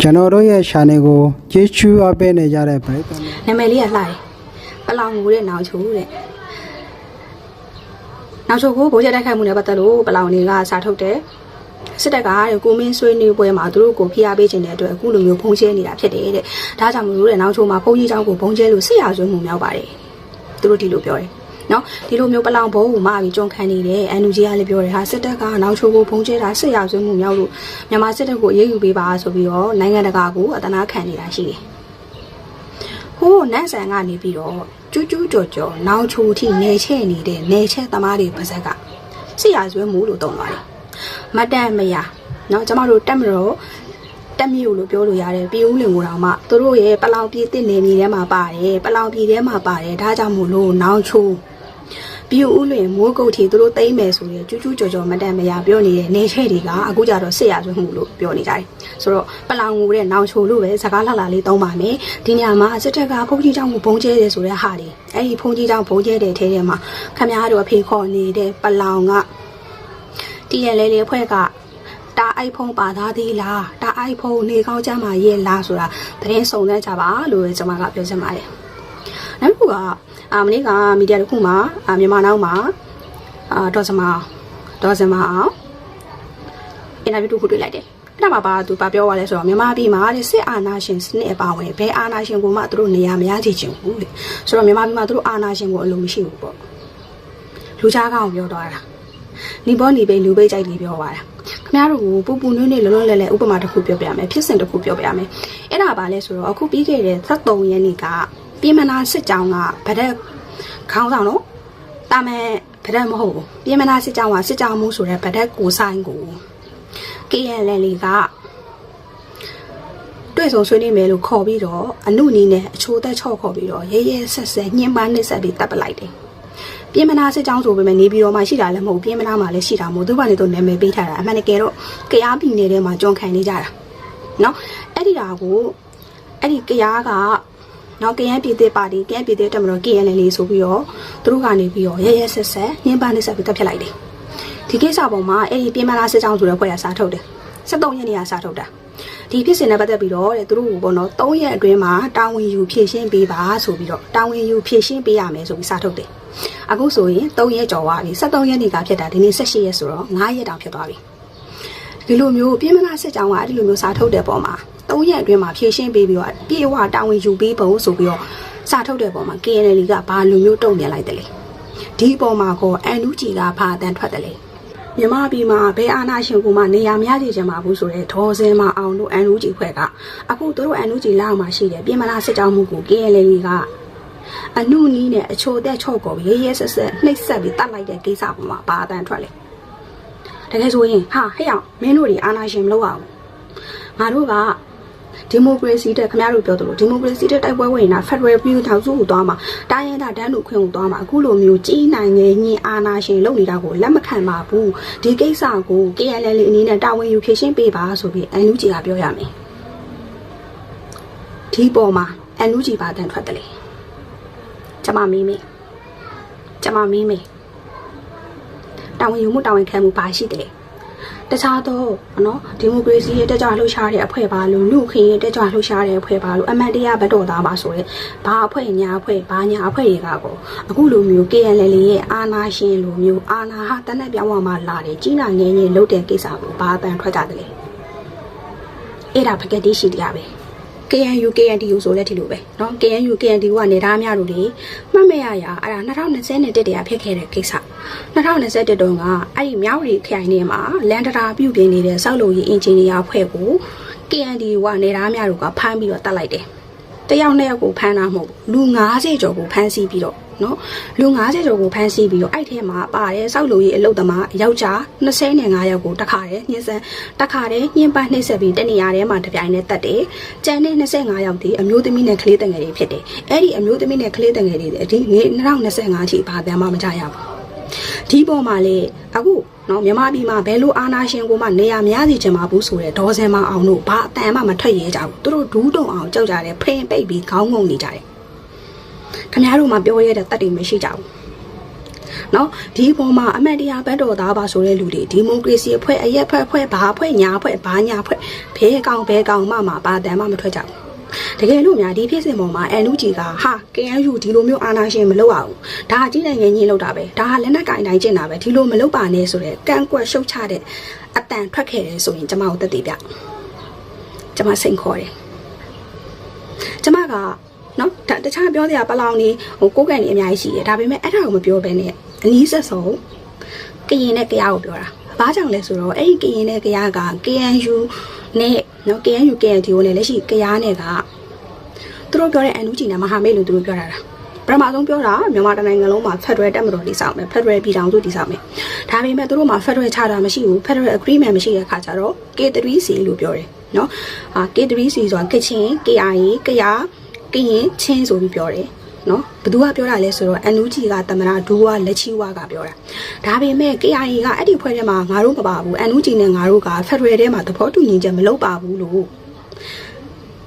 ကျွန်တော်တို့ရဲ့ channel ကိုကြည့်ချူအပ်ပေးနေကြတဲ့ပရိသတ်များ နာမည်လေးကလှတယ်ပလောင်ငူတဲ့နောင်ချိုတဲ့နောင်ချိုကိုဘိုးချက်တိုက်ခိုက်မှုနဲ့ပတ်သက်လို့ပလောင်တွေကစာထုတ်တယ်စစ်တပ်ကတဲ့ကိုမင်းဆွေးနေပွဲမှာသူတို့ကိုဖိအားပေးခြင်းတဲ့အတွက်အခုလိုမျိုးဖုံးချဲနေတာဖြစ်တယ်တဲ့ဒါကြောင့်မလို့တဲ့နောင်ချိုမှာဖုံးကြီးเจ้าကိုဖုံးချဲလို့စစ်ရဆွေးမှုမြောက်ပါတယ်သူတို့ဒီလိုပြောတယ် နော်ဒီလိုမျိုးပလောင်ဘုံမှာပြီးကြုံခံနေတယ်အန်ယူဂျီကလည်းပြောတယ်ဟာစစ်တပ်ကနောက်ချိုးကိုဖုံးချဲတာစစ်ရဆွေးမှုမြောက်လို့မြန်မာစစ်တပ်ကိုအရေးယူပေးပါဆိုပြီးတော့နိုင်ငံတကာကိုအတနာခံနေတာရှိတယ် ဟိုးနန်းဆန်ကနေပြီးတော့ကျူးကျူးကြော်ကြော်နောင်ချိုထိနေချဲ့နေတဲ့နေချဲ့သမားတွေပါဇက်ကဆရာဆွဲမှုလို့တုံးသွားတယ်မတန်မရเนาะကျမတို့တက်မလို့တက်မြို့လို့ပြောလို့ရတယ်ပြည်ဦးလင်ကိုတောင်မှသူတို့ရဲ့ပလောင်ပြည်တစ်နေမြေထဲမှာပါတယ်ပလောင်ပြည်ထဲမှာပါတယ်ဒါကြောင့်မို့လို့နောင်ချို ပြူဥလွင်မိုးကုတ်ထီသူတို့တိမ့်မယ်ဆိုရင်ကျူးကျူးကြော်ကြော်မတန်မရပြောနေတဲ့နေထဲတွေကအခုကြတော့စစ်ရဆွမှုလို့ပြောနေကြတယ်။ဆိုတော့ပလောင်ငူတဲ့နောင်ချိုလို့ပဲစကားလှလာလေးသုံးပါမယ်။ဒီညမှာစစ်တပ်ကဘုံကြီးကြောင့်ဘုံကျဲတယ်ဆိုတဲ့ဟာတွေအဲ့ဒီဘုံကြီးကြောင့်ဘုံကျဲတဲ့ထဲထဲမှာခမရတို့အဖေခေါ်နေတဲ့ပလောင်ကတီရလဲလေးဖွဲ့ကတာအိုက်ဖုန်းပါသားသေးလားတာအိုက်ဖုန်းနေကောင်းကြမှာရဲ့လားဆိုတာသတင်းစုံစမ်းကြပါလို့ကျွန်မကပြောချင်ပါတယ်။နောက်တစ်ခုက အာမနေ့ကမီဒီယာတစ်ခုမှာအာမြန်မာနောက်မှာအာဒေါ်စမဒေါ်စမအောင်အင်တာဗျူးတစ်ခုတွေ့လိုက်တယ်အဲ့ဒါမှာပါသူပါပြောသွားလဲဆိုတော့မြန်မာပြည်မှာတဲ့စစ်အာဏာရှင်စနစ်အပါဝင်ဘယ်အာဏာရှင်ကိုမှသူတို့နေရာမရချချင်ဘူးလေဆိုတော့မြန်မာပြည်မှာသူတို့အာဏာရှင်ကိုအလိုမရှိဘူးပေါ့လူချားကောင်ပြောသွားတာနီဘောနီပိတ်လူပိတ်ကြိုက်ပြီးပြောသွားတာခင်ဗျားတို့ကိုပူပူနွေးနွေးလောလောလည်လည်ဥပမာတစ်ခုပြောပြရမယ်ဖြစ်စဉ်တစ်ခုပြောပြရမယ်အဲ့ဒါပါလဲဆိုတော့အခုပြီးခဲ့တဲ့73ရက်နေ့က ပြည်မနာစစ်ကြောင်းကဗဒက်ခေါင်းဆောင်တော့တာမဲဗဒက်မဟုတ်ဘူးပြည်မနာစစ်ကြောင်းကစစ်ကြောင်းမှုဆိုတဲ့ဗဒက်ကိုဆိုင်ကို KNL ကတွေ့ဆုံဆွေးနွေးမယ်လို့ခေါ်ပြီးတော့အနုနီးနဲ့အချိုးသက်ချော့ခေါ်ပြီးတော့ရဲရဲဆက်ဆက်ညှဉ်းပန်းနှိပ်စက်ပြီးတပ်ပလိုက်တယ်။ပြင်မနာစစ်ကြောင်းဆိုပေမဲ့နေပြည်တော်မှာရှိတာလည်းမဟုတ်ပြင်မနာမှာလည်းရှိတာမဟုတ်သူကနေတော့နာမည်ပေးထားတာအမှန်တကယ်တော့ကြားပြည်နယ်ထဲမှာကြုံခံနေကြတာ။နော်အဲ့ဒီတာကိုအဲ့ဒီကြားက နော်ကရန်ပြည်သက်ပါတီကရန်ပြည်သက်တက်မလို့ KNL လေးဆိုပြီးတော့သူတို့ကနေပြီးတော့ရဲရဲဆက်ဆက်ညှဉ်းပန်းနှိပ်စက်ပြီးတပ်ဖြတ်လိုက်တယ်။ဒီကိစ္စပေါ်မှာအဲ့ဒီပြင်မလာစစ်ကြောင်းဆိုတဲ့ဖွဲ့ကစားထုတ်တယ်73ရက်နေ့ကစားထုတ်တာဒီဖြစ်စဉ်နဲ့ပတ်သက်ပြီးတော့တဲ့သူတို့ကပေါ့နော်3ရက်အတွင်းမှာတာဝန်ယူဖြည့်ရှင်းပေးပါဆိုပြီးတော့တာဝန်ယူဖြည့်ရှင်းပေးရမယ်ဆိုပြီးစားထုတ်တယ်အခုဆိုရင်3ရက်ကျော်သွားပြီ73ရက်နေ့ကဖြစ်တာဒီနေ့18ရက်ဆိုတော့9ရက်တောင်ဖြစ်သွားပြီဒီလိုမျိုးပြင်မလာစစ်ကြောင်းကအဲ့ဒီလိုမျိုးစားထုတ်တဲ့ပုံမှာ 3ရက်အတွင်းမှာဖြည့်ရှင်းပေးပြီးတော့ပြေဝတာဝန်ယူပေးဖို့ဆိုပြီးတော့စားထုတ်တဲ့ပုံမှာ KNL ကဘာလိုမျိုးတုံ့ပြန်လိုက်တယ်လဲဒီအပေါ်မှာကောအန်နူဂျီကဘာအတန်ထွက်တယ်လဲမြမပြည်မှာဘယ်အာဏာရှင်ကမှနေရာမရသေးချင်ပါဘူးဆိုတဲ့ဒေါ်စင်မအောင်တို့အန်လူကြီးဖွဲ့ကအခုသူတို့အန်လူကြီးလောက်မှာရှိတယ်ပြင်မလားစစ်ကြောင်းမှုကို KLL ကအနုနီးနဲ့အချိုတက်ချော့ကော်ပြီးရဲရဲဆက်ဆက်နှိပ်ဆက်ပြီးတတ်လိုက်တဲ့ကိစ္စပေါ်မှာဘာအတန်ထွက်လဲတကယ်ဆိုရင်ဟာဟဲ့အောင်မင်းတို့တွေအာဏာရှင်မလုပ်အောင်ငါတို့က ဒီမိုကရေစီတဲ့ခင်ဗျားတို့ပြောသလိုဒီမိုကရေစီတဲ့တိုက်ပွဲဝင်တာဖက်ဒရယ်ပြည်ထောင်စုကိုသွားမှာတိုင်းရင်းသားတန်းလူခွင့်ကိုသွားမှာအခုလိုမျိုးကြီးနိုင်ငယ်ညင်အာဏာရှင်လုပ်နေတာကိုလက်မခံပါဘူးဒီကိစ္စကို KLL အနေနဲ့တာဝန်ယူဖြေရှင်းပေးပါဆိုပြီးအန်လူကြီးကပြောရမယ်ဒီပေါ်မှာအန်လူကြီးပါတန်ထွက်တယ်လေကျမမီးမေကျမမီးမေတာဝန်ယူမှုတာဝန်ခံမှုပါရှိတယ် တခြားသောနော်ဒီမိုကရေစီရဲ့တက်ကြွလှုပ်ရှားတဲ့အဖွဲ့ပါလို့လူခင်ရဲ့တက်ကြွလှုပ်ရှားတဲ့အဖွဲ့ပါလို့အမတ်တရားဘတ်တော်သားပါဆိုရဲဘာအဖွဲ့ညာအဖွဲ့ဘာညာအဖွဲ့တွေကကိုအခုလိုမျိုး KNL ရဲ့အာနာရှင်လိုမျိုးအာနာဟာတနက်ပြောင်းသွားမှလာတယ်ကြီးနာငယ်ငယ်လှုပ်တဲ့ကိစ္စကိုဘာအတန်ထွက်ကြတယ်လဲအဲ့ဒါဖကက်တိရှိတရားပဲ KNU KNDU ဆိုလည်းဒီလိုပဲเนาะ KNU KNDU ကနေသားများတို့လေမှတ်မရရအဲ့ဒါ2021တည်းကဖြစ်ခဲ့တဲ့ကိစ္စ 2021တုန်းကအဲ့ဒီမြောက်ရီခရိုင်ထဲမှာလန်ဒရာပြုတ်ပြင်းနေတဲ့စောက်လို့ရေးအင်ဂျင်နီယာဖွဲ့ကို KNDU ကနေသားများတို့ကဖမ်းပြီးတော့တတ်လိုက်တယ်တယောက်နှစ်ယောက်ကိုဖမ်းတာမဟုတ်ဘူးလူ90ကျော်ကိုဖမ်းဆီးပြီးတော့နော်လူ90ကျော်ကိုဖမ်းဆီးပြီးတော့အဲ့ထဲမှာပါတယ်စောက်လို့ရေးအလုတ်သမားယောက်ျား25ယောက်ကိုတခါတယ်ညှင်းဆန်းတခါတယ်ညှင်းပန်းနှိပ်စက်ပြီးတနေရာထဲမှာတပြိုင်နဲ့တက်တယ်ကျန်တဲ့25ယောက်ဒီအမျိုးသမီးနဲ့ကလေးတငယ်တွေဖြစ်တယ်အဲ့ဒီအမျိုးသမီးနဲ့ကလေးတငယ်တွေဒီ2025ထိဘာတမ်းမှမကြရဘူး ဒီပေါ်မှာလေအခုနော်မြန်မာပြည်မှာဘယ်လိုအာဏာရှင်ကိုမှနေရာမရစီချင်ပါဘူးဆိုတဲ့ဒေါ်စင်မအောင်တို့ဘာအတန်မှမထွက်ရဲကြဘူးသူတို့ဒူးတုံအောင်ကြောက်ကြတယ်ဖရင်ပိတ်ပြီးခေါင်းငုံနေကြတယ်ခင်ဗျားတို့မှပြောရတဲ့တတ်တွေမရှိကြဘူးနော်ဒီပေါ်မှာအမတ်တရားဘတ်တော်သားပါဆိုတဲ့လူတွေဒီမိုကရေစီအဖွဲ့အရက်ဖွဲ့ဖွဲ့ဘာဖွဲ့ညာဖွဲ့ဘာညာဖွဲ့ဘဲကောင်ဘဲကောင်မှမှပါတန်မှမထွက်ကြဘူး တကယ်လို့များဒီဖြစ်စဉ်ပေါ်မှာအန်လူကြီးကဟာ KNU ဒီလိုမျိုးအာဏာရှင်မလုပ်အောင်ဒါအကြီးနိုင်ငံကြီးလောက်တာပဲဒါကလက်နက်ကင်တိုင်းကျင့်တာပဲဒီလိုမလုပ်ပါနဲ့ဆိုတဲ့ကန့်ကွက်ရှုတ်ချတဲ့အတန်ထွက်ခဲ့တယ်ဆိုရင်ကျမတို့တက်တည်ပြကျမစိန်ခေါ်တယ်ကျမကနော်ဒါတခြားပြောစရာပလောင်နေဟိုကိုယ်ကန်နေအများကြီးရှိတယ်ဒါပေမဲ့အဲ့ဒါကိုမပြောဘဲနဲ့အနည်းဆက်ဆုံးကရင်နဲ့ကြားကိုပြောတာဘာကြောင့်လဲဆိုတော့အဲ့ဒီကရင်နဲ့ကြားက KNU နဲ့နော် KNU KNDO နဲ့လက်ရှိကြားနဲ့ကသူ တို့ပြောတဲ့အန်နူဂျီနဲ့မဟာမိတ်လို့သူတို့ပြောတာလားပထမဆုံးပြောတာမြန်မာတိုင်းနိုင်ငံလုံးမှာ Federal တက်မတော်တည်ဆောက်မယ် Federal ပြည်ထောင်စုတည်ဆောက်မယ်ဒါပေမဲ့သူတို့မှာ Federal ချတာမရှိဘူး Federal Agreement မရှိတဲ့အခါကျတော့ K3C လို့ပြောတယ်နော်အာ K3C ဆိုတာကချင် KIA ကယာကရင်ချင်းဆိုပြီးပြောတယ်နော်ဘသူကပြောတာလဲဆိုတော့ NUG ကတမနာဒူဝါလက်ချီဝါကပြောတာဒါပေမဲ့ KIA ကအဲ့ဒီဖွဲ့ထဲမှာငါတို့မပါဘူး NUG နဲ့ငါတို့က Federal ထဲမှာသဘောတူညီချက်မလုပ်ပါဘူးလို့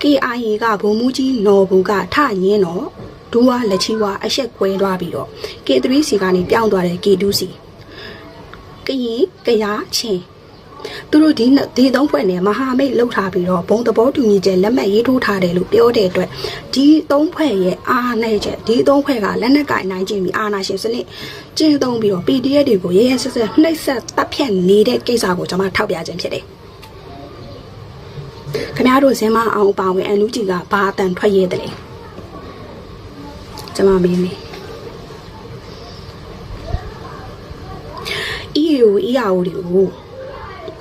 KIA ကဘုံမူကြီးနော်ဘူးကထရင်းတော့ဒူဝါလက်ချီဝါအဆက်ကွဲသွားပြီးတော့ K3C ကနေပြောင်းသွားတယ် K2C ကရင်ကယာချင်းသူတို့ဒီနှစ်ဒီသုံးဖွဲ့နဲ့မဟာမိတ်လှုပ်ထားပြီးတော့ဘုံသဘောတူညီချက်လက်မှတ်ရေးထိုးထားတယ်လို့ပြောတဲ့အတွက်ဒီသုံးဖွဲ့ရဲ့အားနဲ့ချက်ဒီသုံးဖွဲ့ကလက်နက်ကင်နိုင်ခြင်းပြီးအာနာရှင်စနစ်ကျင်းသုံးပြီးတော့ PDF တွေကိုရဲရဲဆက်ဆက်နှိပ်စက်တပ်ဖြတ်နေတဲ့ကိစ္စကိုကျွန်မထောက်ပြခြင်းဖြစ်တယ် ခင်ဗျားတို့ဇင်မအောင်ပါဝင်အန်လူကြီးကဘာအတန်ထွက်ရဲတယ်လဲကျွန်မမေးမေး EAO EAO တွေကို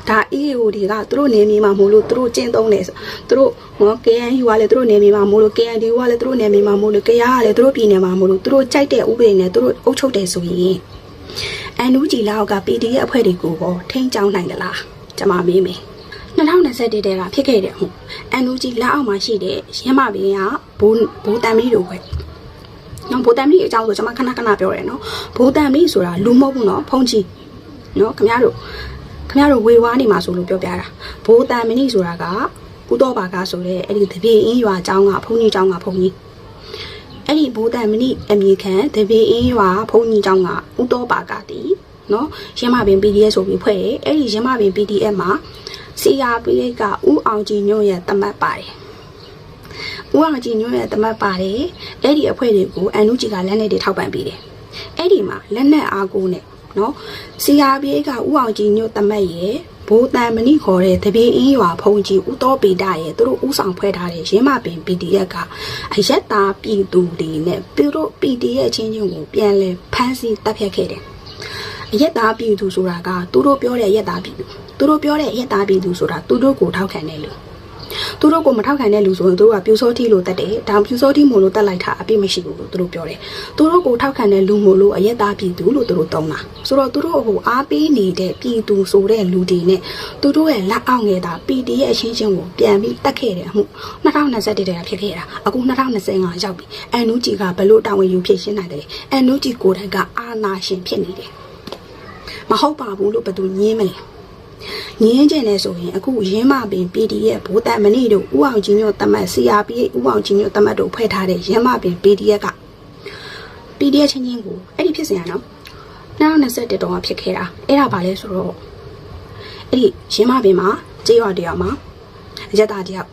ဒါ EAO တွေကသူတို့နေမြေမှာမို့လို့သူတို့ကျင့်သုံးတယ်ဆိုသူတို့ဟော KNU ကလည်းသူတို့နေမြေမှာမို့လို့ KNDU ကလည်းသူတို့နေမြေမှာမို့လို့ KR ကလည်းသူတို့ပြည်နယ်မှာမို့လို့သူတို့ကြိုက်တဲ့ဥပဒေနဲ့သူတို့အုပ်ချုပ်တယ်ဆိုရင်အန်နူဂျီလာက PDF အဖွဲ့တွေကိုပေါ့ထိန်းချောင်းနိုင်သလားကျွန်မမေးမယ် 2021တဲကဖြစ်ခဲ့တဲ့ဟုတ်အန်နူဂျီလက်အောက်မှာရှိတဲ့ရင်းမပင်ကဘိုးဘိုးတန်မီတို့ပဲနော်ဘိုးတန်မီအကြောင်းဆိုကျွန်မခဏခဏပြောတယ်နော်ဘိုးတန်မီဆိုတာလူမဟုတ်ဘူးနော်ဖုန်ကြီးနော်ခင်ဗျားတို့ခင်ဗျားတို့ဝေဝါးနေမှာဆိုလို့ပြောပြတာဘိုးတန်မဏိဆိုတာကကုတော်ပါကဆိုတဲ့အဲ့ဒီတပြေအင်းရွာအကြောင်းကဘုန်းကြီးအကြောင်းကဘုန်းကြီးအဲ့ဒီဘိုးတန်မဏိအမြေခံတပြေအင်းရွာဘုန်းကြီးအကြောင်းကဥတော်ပါကတီနော်ရမပင် PDF ဆိုပြီးဖွဲ့တယ်အဲ့ဒီရမပင် PDF မှာ CRPH ကဥအောင်ကြည်ညွန့်ရဲ့တမတ်ပါတယ်ဥအောင်ကြည်ညွန့်ရဲ့တမတ်ပါတယ်အဲ့ဒီအဖွဲ့တွေကိုအန်နုဂျီကလက်နဲ့တွေထောက်ပံ့ပေးတယ်အဲ့ဒီမှာလက်နဲ့အားကိုးနဲ့နော် CRPA ကဥအောင်ကြီးညွတ်တမတ်ရဲ့ဘိုးတန်မဏိခေါ်တဲ့တပြေအင်းရွာဖုန်ကြီးဥတော်ပေတာရဲ့သူတို့ဥဆောင်ဖွဲ့ထားတဲ့ရင်းမပင် PDF ကအယက်သားပြည်သူတွေနဲ့သူတို့ PDF ချင်းချင်းကိုပြန်လဲဖမ်းဆီးတပ်ဖြတ်ခဲ့တယ်အယက်သားပြည်သူဆိုတာကသူတို့ပြောတဲ့အယက်သားပြည်သူ သူတို့ပြောတဲ့အယက်သားပြည်သူဆိုတာသူတို့ကိုထောက်ခံတယ်လို့သူတို့ကိုမထောက်ခံတဲ့လူဆိုရင်သူတို့ကပြူစောထီလို့တက်တယ်။ဒါပြူစောထီမို့လို့တက်လိုက်တာအပြစ်မရှိဘူးလို့သူတို့ပြောတယ်။သူတို့ကိုထောက်ခံတဲ့လူမို့လို့အရက်သားပြည်သူလို့သူတို့သုံးတာ။ဆိုတော့သူတို့ဟိုအားပေးနေတဲ့ပြည်သူဆိုတဲ့လူတွေနဲ့သူတို့ရဲ့လက်အောက်ငယ်တာ PD ရဲ့အချင်းချင်းကိုပြန်ပြီးတက်ခဲ့တယ်မှု2021တည်းကဖြစ်ခဲ့တာ။အခု2025ရောက်ပြီ။အန်နူဂျီကဘလို့တာဝန်ယူဖြစ်ရှင်းနိုင်တယ်။အန်နူဂျီကိုယ်တိုင်ကအာနာရှင်ဖြစ်နေတယ်။မဟုတ်ပါဘူးလို့ဘယ်သူညင်းမလဲ။ ငင်းကျင်နေဆိုရင်အခုရင်းမပင် PD ရဲ့ဘိုးတန်မဏိတို့ဥအောင်ကြီးညို့တမတ် CRPA ဥအောင်ကြီးညို့တမတ်တို့ဖွဲ့ထားတဲ့ရင်းမပင် PDF က PDF ချင်းချင်းကိုအဲ့ဒီဖြစ်စဉ်ကနော်2021တုန်းကဖြစ်ခဲ့တာအဲ့ဒါဘာလဲဆိုတော့အဲ့ဒီရင်းမပင်မှာကြေးရွာတယောက်မှာအရက်သားတယောက်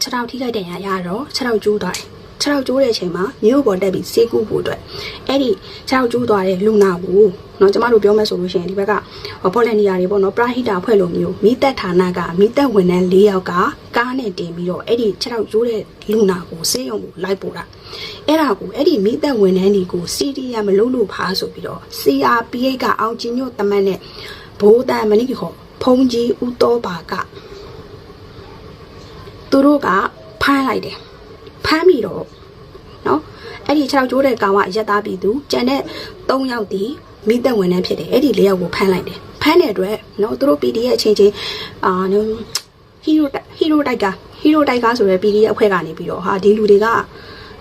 ခြေထောက်ထိခိုက်တဲ့ရရတော့ခြေထောက်ကျိုးသွားတယ် ခြေထောက်ကျိုးတဲ့အချိန်မှာမြို့ပေါ်တက်ပြီးစေးကူးဖို့အတွက်အဲ့ဒီခြေထောက်ကျိုးသွားတဲ့လူနာကိုနော်ကျမတို့ပြောမယ်ဆိုလို့ရှိရင်ဒီဘက်ကဗော်လန်တီယာတွေပေါ့နော်ပရာဟိတာဖွဲ့လိုမျိုးမိသက်ဌာနကမိသက်ဝန်ထမ်း၄ယောက်ကကားနဲ့တင်ပြီးတော့အဲ့ဒီခြေထောက်ကျိုးတဲ့လူနာကိုစေးရုံကိုလိုက်ပို့တာအဲ့ဒါကိုအဲ့ဒီမိသက်ဝန်ထမ်းတွေကို CDR မလုပ်လို့ဖားဆိုပြီးတော့ CRPH ကအောင်ကြီးညို့တမန်နဲ့ဘိုးတန်မနိခေါ်ဖုန်ကြီးဦးတော်ပါကသူတို့ကဖမ်းလိုက်တယ် ဖမ်းပြီးတော့နော်အဲ့ဒီခြေထောက်ကျိုးတဲ့ကောင်ကအရက်သားပြည်သူကြံတဲ့၃ယောက်ဒီမိသက်ဝန်ထမ်းဖြစ်တယ်အဲ့ဒီ၄ယောက်ကိုဖမ်းလိုက်တယ်ဖမ်းတဲ့အတွက်နော်သူတို့ PD ရဲ့အချင်းချင်းအာနော်ဟီးရိုဟီးရိုတိုက်ကဟီးရိုတိုက်ကဆိုရယ် PD ရဲ့အဖွဲ့ကနေပြီးတော့ဟာဒီလူတွေက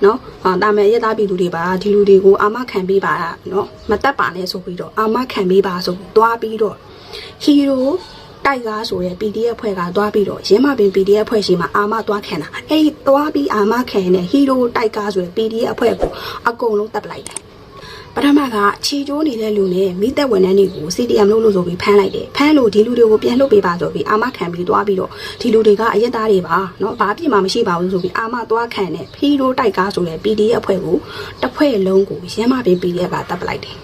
နော်ဟာတာမယ်ရက်သားပြည်သူတွေပါဒီလူတွေကိုအာမခံပေးပါနော်မတက်ပါနဲ့ဆိုပြီးတော့အာမခံပေးပါဆိုပြီးတွားပြီးတော့ဟီးရို တိုက်ကားဆိုရယ် PDF ဖွဲ့ကသွားပြီးတော့ရင်းမပင် PDF ဖွဲ့ရှိမှာအာမသွားခံတာအဲ့ဒီသွားပြီးအာမခံတဲ့ဟီးရိုတိုက်ကားဆိုရယ် PDF အဖွဲ့ကိုအကုန်လုံးတပ်ပလိုက်တယ် ပထမကခြေကျိုးနေတဲ့လူနဲ့မိသက်ဝန်ထမ်းတွေကို CDM လို့လို့ဆိုပြီးဖမ်းလိုက်တယ်ဖမ်းလို့ဒီလူတွေကိုပြန်လှုပ်ပေးပါဆိုပြီးအာမခံပြီးသွားပြီးတော့ဒီလူတွေကအရက်သားတွေပါเนาะဘာပြစ်မှမရှိပါဘူးဆိုပြီးအာမသွားခံတဲ့ဖီရိုတိုက်ကားဆိုတဲ့ PDF အဖွဲ့ကိုတစ်ဖွဲ့လုံးကိုရမ်းမပင် PDF ကတပ်ပလိုက်တယ်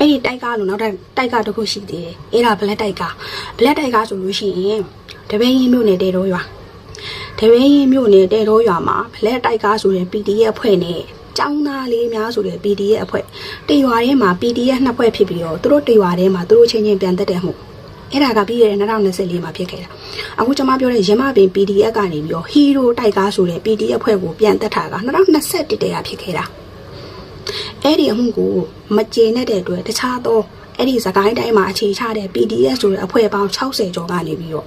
အဲ့ဒီတိုက်ကားလို့နောက်တိုက်တိုက်ကားတစ်ခုရှိသေးတယ်အဲ့ဒါဘလက်တိုက်ကားဘလက်တိုက်ကားဆိုလို့ရှိရင်တပင်းရင်မြို့နယ်တဲတော်ရွာတပင်းရင်မြို့နယ်တဲတော်ရွာမှာဘလက်တိုက်ကားဆိုတဲ့ PDF အဖွဲ့နဲ့ចောင်းသားလေးများဆိုတဲ့ PDF အဖွဲ့တရွာထဲမှာ PDF နှစ်ဖွဲ့ဖြစ်ပြီးတော့သူတို့တရွာထဲမှာသူတို့ချင်းချင်းပြန်တက်တဲ့မှုအဲ့ဒါကပြီးခဲ့တဲ့2024မှာဖြစ်ခဲ့တာအခုကျွန်မပြောတဲ့ရမပင် PDF ကနေပြီးတော့ Hero တိုက်ကားဆိုတဲ့ PDF အဖွဲ့ကိုပြန်တက်တာက2021တည်းကဖြစ်ခဲ့တာ အဲ့ဒီအမှုကိုမကျေနပ်တဲ့အတွက်တခြားသောအဲ့ဒီစကိုင်းတိုင်းမှာအခြေချတဲ့ PDF ဆိုတဲ့အဖွဲ့ပေါင်း60ကျော်ကနေပြီးတော့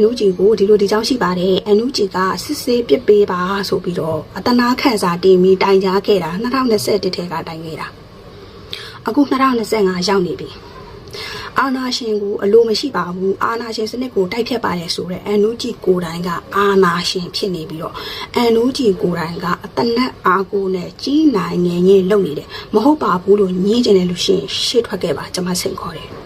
NUG ကိုဒီလိုဒီကြောင်းရှိပါတယ် NUG ကစစ်ဆေးပစ်ပေးပါဆိုပြီးတော့အတနာခန့်စာတင်ပြီးတိုင်ကြားခဲ့တာ2021ထဲကတိုင်ခဲ့တာအခု2025ရောက်နေပြီ အာနာရှင်ကိုအလိုမရှိပါဘူးအာနာရှင်စနစ်ကိုတိုက်ဖြတ်ပါတယ်ဆိုတော့ NUG ကိုယ်တိုင်ကအာနာရှင်ဖြစ်နေပြီးတော့ NUG ကိုယ်တိုင်ကအတနက်အားကိုနဲ့ကြီးနိုင်ငယ်ငယ်လုပ်နေတယ်မဟုတ်ပါဘူးလို့ညင်းကျင်တယ်လို့ရှိရင်ရှေ့ထွက်ခဲ့ပါကျွန်မဆင်ခေါ်တယ်